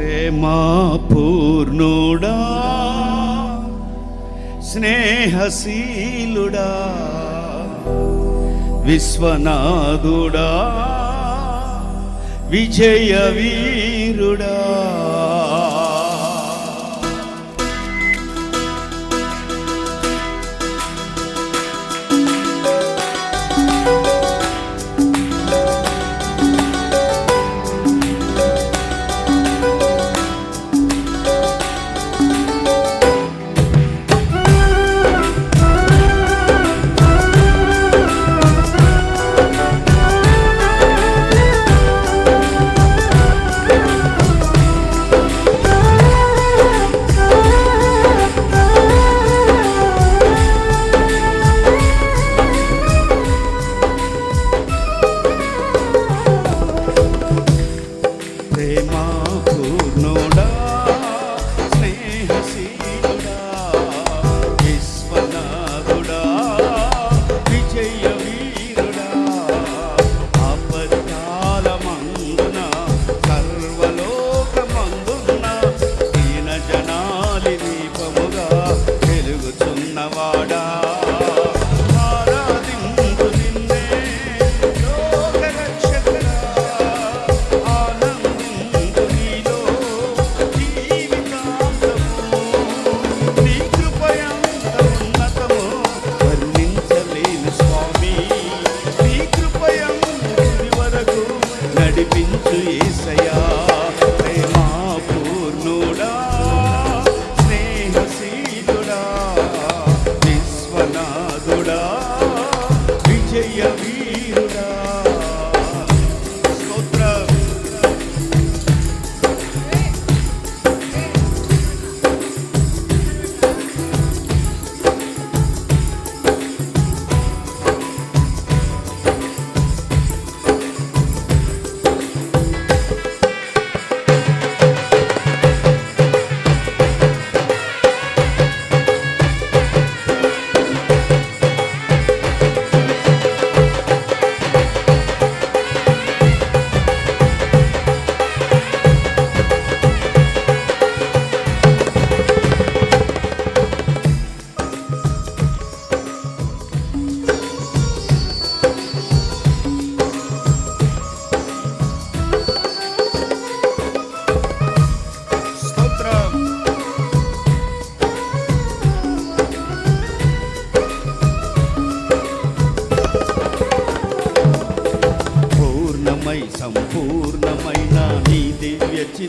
ప్రేమా పూర్ణుడా స్నేహశీలుడా విశ్వనాథుడా విజయ వీరుడా తీరునా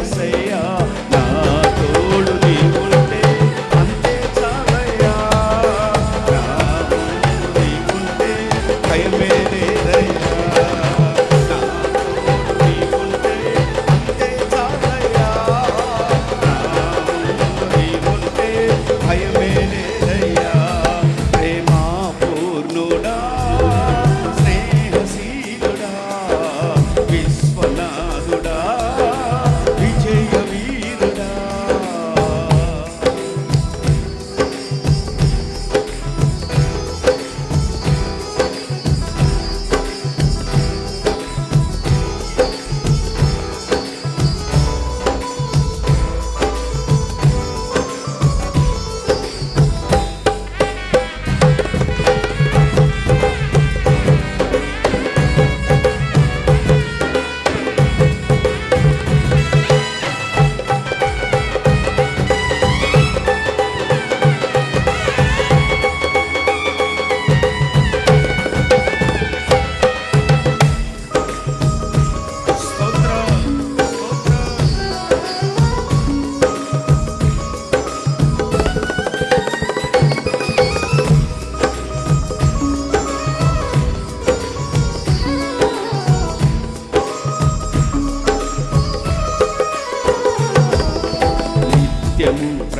say.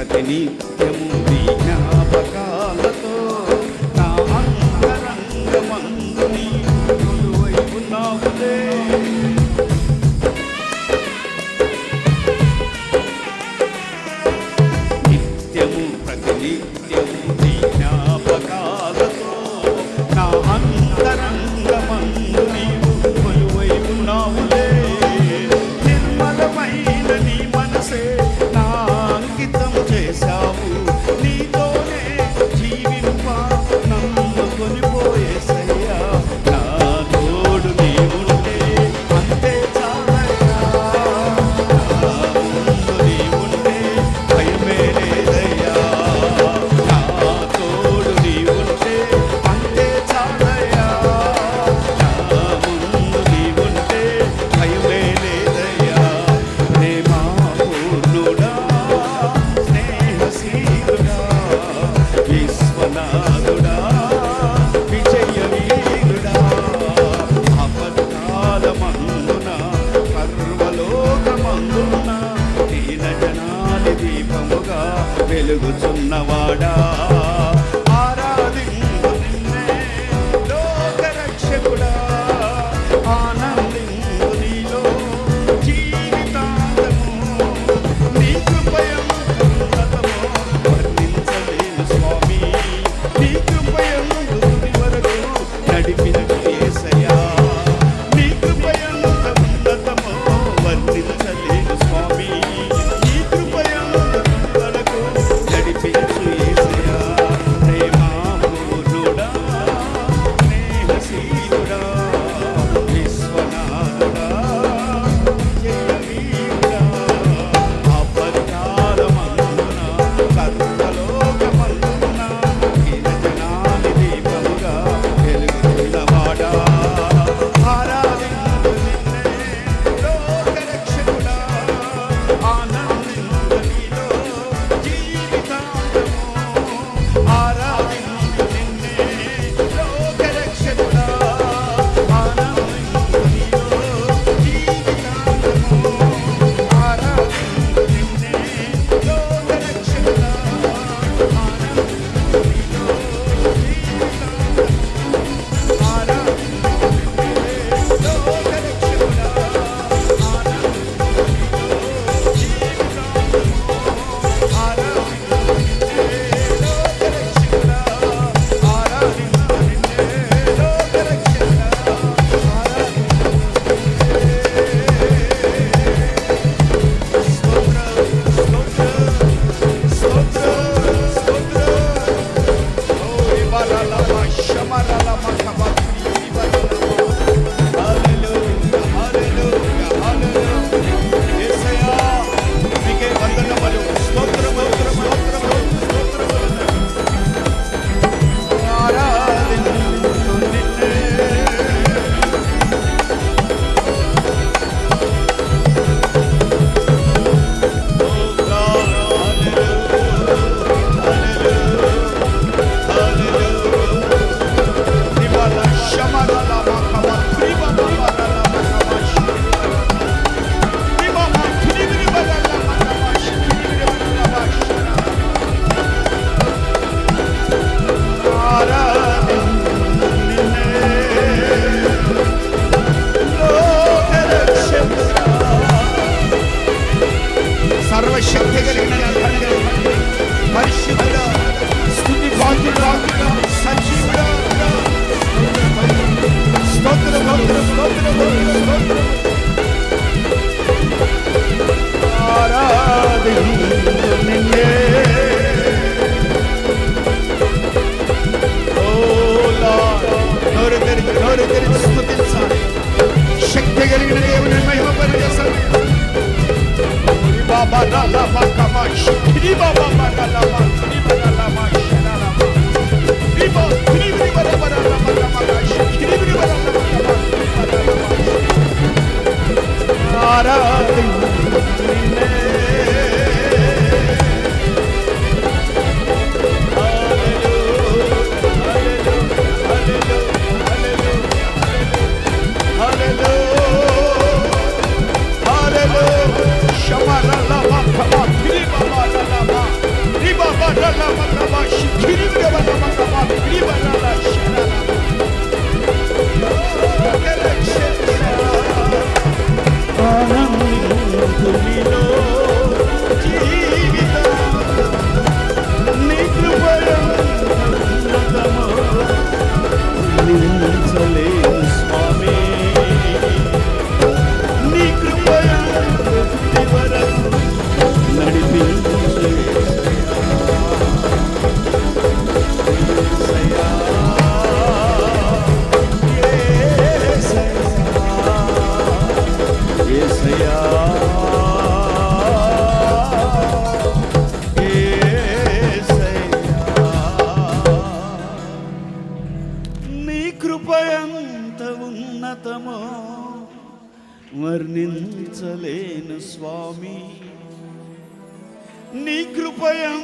ప్రతి నిత్యం జ్ఞాపకాలతో నా అంతరంగమందు నీ ఉన్నావులే నిత్యము ప్రతి నిత్యం జ్ఞాపకాలతో నా అంతరంగమందు 为了 వర్ణించలేను స్వామి. నీ కృపయం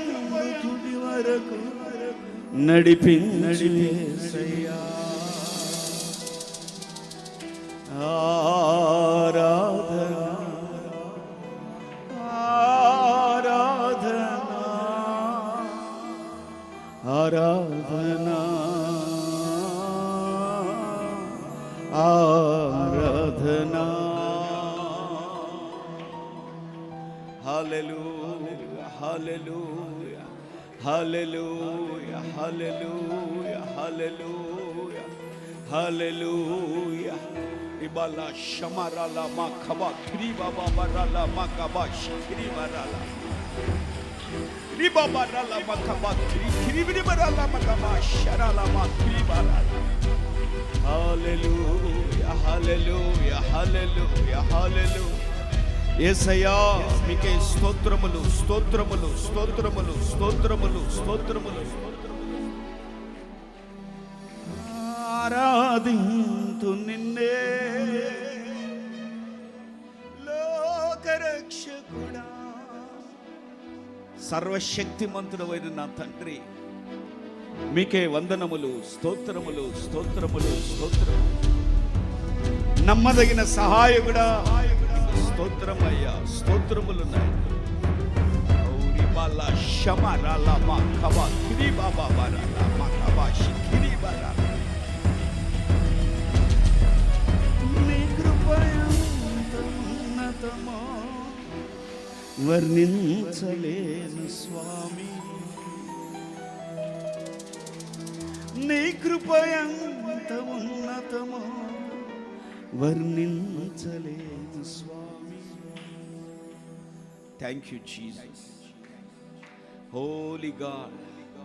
తుది వరకు నడిపి నడిపేసయ్యా ఆరాధన బరాలా రిబా బరాలా మా కబా త్రి త్రి బరాలా మా కబా షరాలా మా త్రి బరాలా హల్లెలూయా హల్లెలూయా హల్లెలూయా హల్లెలూయా ఏసయ్యా మీకే స్తోత్రములు స్తోత్రములు స్తోత్రములు స్తోత్రములు స్తోత్రములు స్తోత్రములు. ఆరాధింతు నిన్నే లోకరక్షకుడా సర్వశక్తిమంతుడవైన నా తండ్రి మీకే వందనములు స్తోత్రములు స్తోత్రములు స్తోత్రములు నమ్మదగిన సహాయకుడా స్తోత్రం అయ్యా స్తోత్రములు షమరాల మా కబా కిరి బాబా బారాల మా కబా షికిరి వర్ణించలేను స్వామి. నీ కృపయంత ఉన్నతమో వర్ణించలేను స్వామి. Thank you Jesus holy God